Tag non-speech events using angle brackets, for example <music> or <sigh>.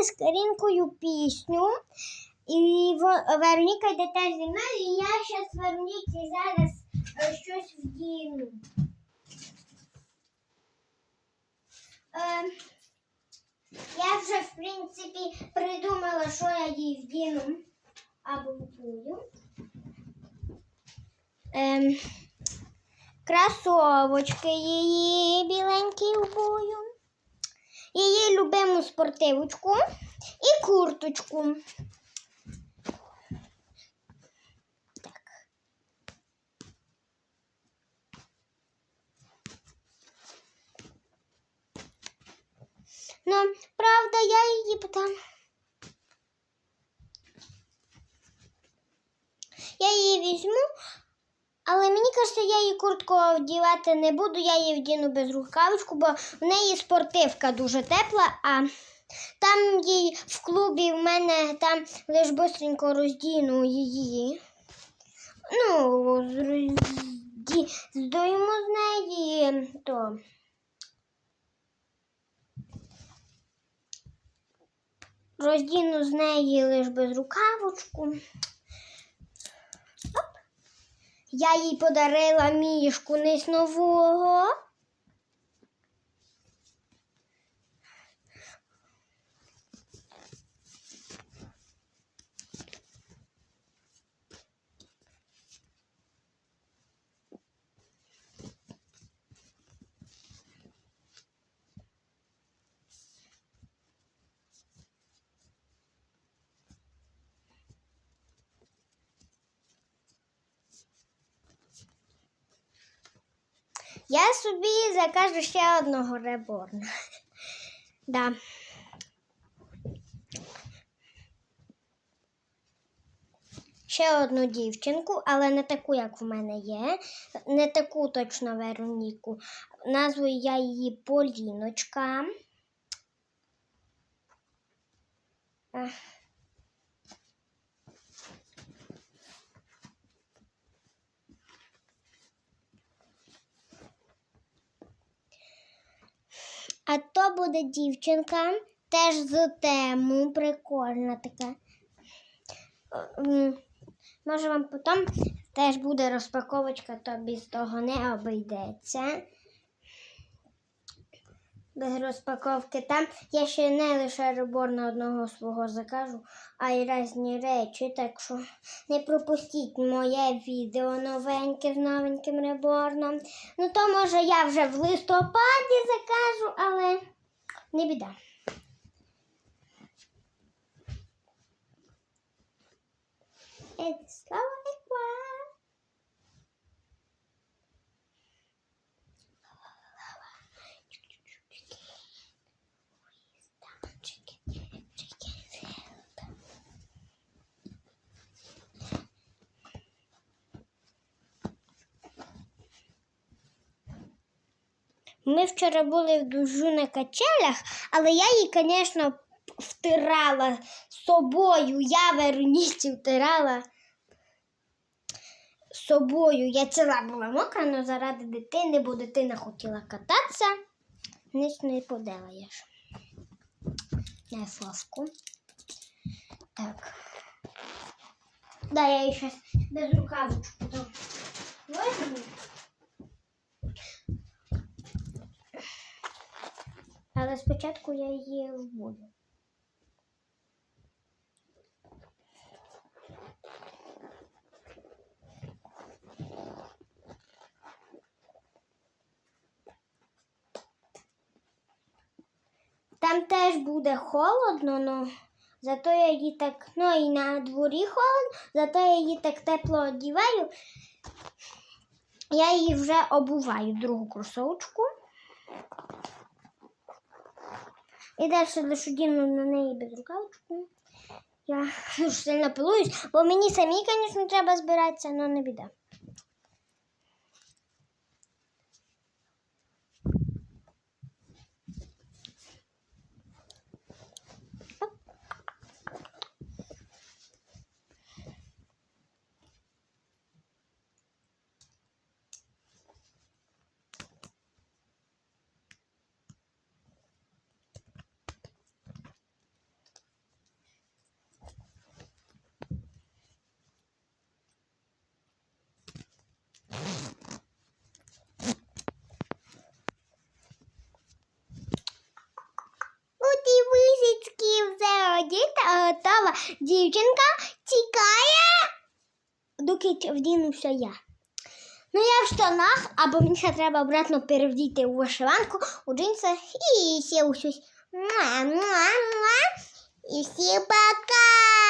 співати з Карінкою пісню. І Вероніка йде теж зі мною, і я зараз Вероніці зараз е, щось вдіну. Е, я вже, в принципі, придумала, що я їй вдіну або вдую. Ем, кросовочки її біленькі вбую. Її любиму спортивочку і курточку. Так. Ну, правда, я її потім. Я її візьму, але мені кажеться, я її куртку вдівати не буду, я її вдіну без рукавичку, бо в неї спортивка дуже тепла, а там їй в клубі в мене там лиш бистренько роздіну її. Ну, зрозді- здойму з неї то. Роздіну з неї лиш без рукавочку. Я їй подарила мішку неснового. нового. Я собі закажу ще одного реборна. <laughs> Да. Ще одну дівчинку, але не таку, як в мене є. Не таку точно Вероніку. Назву я її Поліночка. А то буде дівчинка, теж з тему, прикольна така. Може вам потім теж буде розпаковочка, то без того не обійдеться. Без розпаковки там я ще не лише реборна одного свого закажу, а й різні речі. Так що не пропустіть моє відео новеньке з новеньким реборном. Ну то може я вже в листопаді закажу, але не біда. It's Ми вчора були в дужу на качелях, але я її, звісно, втирала собою. Я Вероніці втирала собою. Я ціла була мокра, але заради дитини, бо дитина хотіла кататися. Ніч не поделаєш. Не фласку. Так. Да, я її зараз без рукавичку. то Але спочатку я її вбую. Там теж буде холодно, ну зато я її так, ну і на дворі холодно, зато я її так тепло одіваю. Я її вже обуваю другу кросовочку. І далі лише діну на неї без рукавичку. Я <laughs> дуже сильно пилуюсь, бо мені самі, звісно, треба збиратися, але не біда. Одіта, дівчинка тікає, доки вдінуся я. Ну, я в штанах, або мені треба обратно перевдіти у вишиванку, у джинсах і ще у щось. Муа, муа, муа. І всі пока!